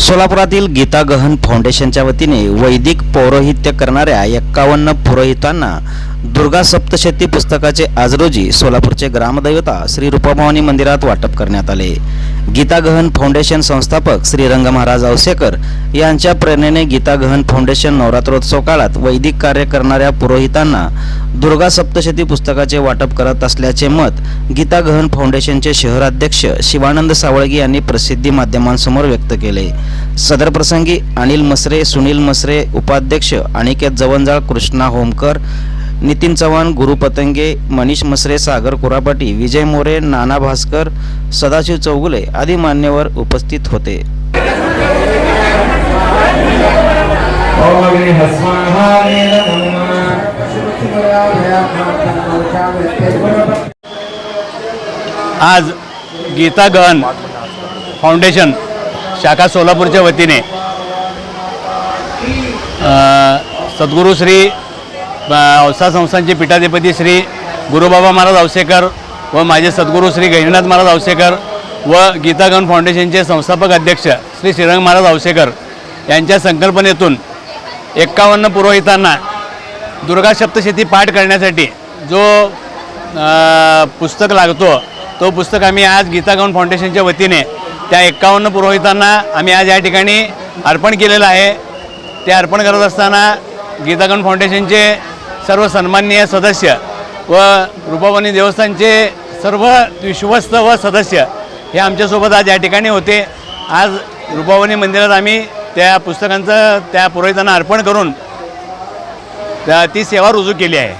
सोलापुरातील गीता गहन फाउंडेशनच्या वतीने वैदिक पौरोहित्य करणाऱ्या एक्कावन्न पुरोहितांना दुर्गा सप्तशती पुस्तकाचे आज रोजी सोलापूरचे ग्रामदैवता श्री रूपाभवानी मंदिरात वाटप करण्यात आले. गीता गहन फाउंडेशन संस्थापक श्री रंग महाराज औसेकर यांच्या प्रेरणेने गीता गहन फाउंडेशन नवरात्रोत्सव काळात वैदिक कार्य करणाऱ्या पुरोहितांना दुर्गा सप्तशती पुस्तकाचे वाटप करत असल्याचे मत गीता गहन फाउंडेशनचे शहराध्यक्ष शिवानंद सावळगी यांनी प्रसिद्धी माध्यमांसमोर व्यक्त केले. सदर प्रसंगी अनिल मसरे सुनील मसरे उपाध्यक्ष अनिकेत जवंजाळ कृष्णा होमकर नितीन चव्हाण गुरु पतंगे मनीष मसरे सागर कुरापाटी विजय मोरे नाना भास्कर सदाशिव चौगुले आदी मान्यवर उपस्थित होते. आज गीता गहन फाउंडेशन शाखा सोलापूरच्या वतीने सद्गुरू श्री औसा संस्थांचे पीठाधिपती श्री गुरुबाबा महाराज औसेकर व माझे सद्गुरू श्री गहिनीनाथ महाराज औसेकर व गीता फाउंडेशनचे संस्थापक अध्यक्ष श्री श्रीरंग महाराज औसेकर यांच्या संकल्पनेतून एक्कावन्न पुरोहितांना दुर्गा सप्तशती पाठ करण्यासाठी जो पुस्तक लागतो तो पुस्तक आम्ही आज गीतागौन फाउंडेशनच्या वतीने त्या एक्कावन्न पुरोहितांना आम्ही आज या ठिकाणी अर्पण केलेलं आहे. ते अर्पण करत असताना गीतागौन फाउंडेशनचे सर्व सन्माननीय सदस्य व रूपावणी देवस्थानचे सर्व विश्वस्त व सदस्य हे आमच्यासोबत आज या ठिकाणी होते. आज रूपावणी मंदिरात आम्ही त्या पुस्तकांचं त्या पुरोहितांना अर्पण करून त्या ती सेवा रुजू केली आहे.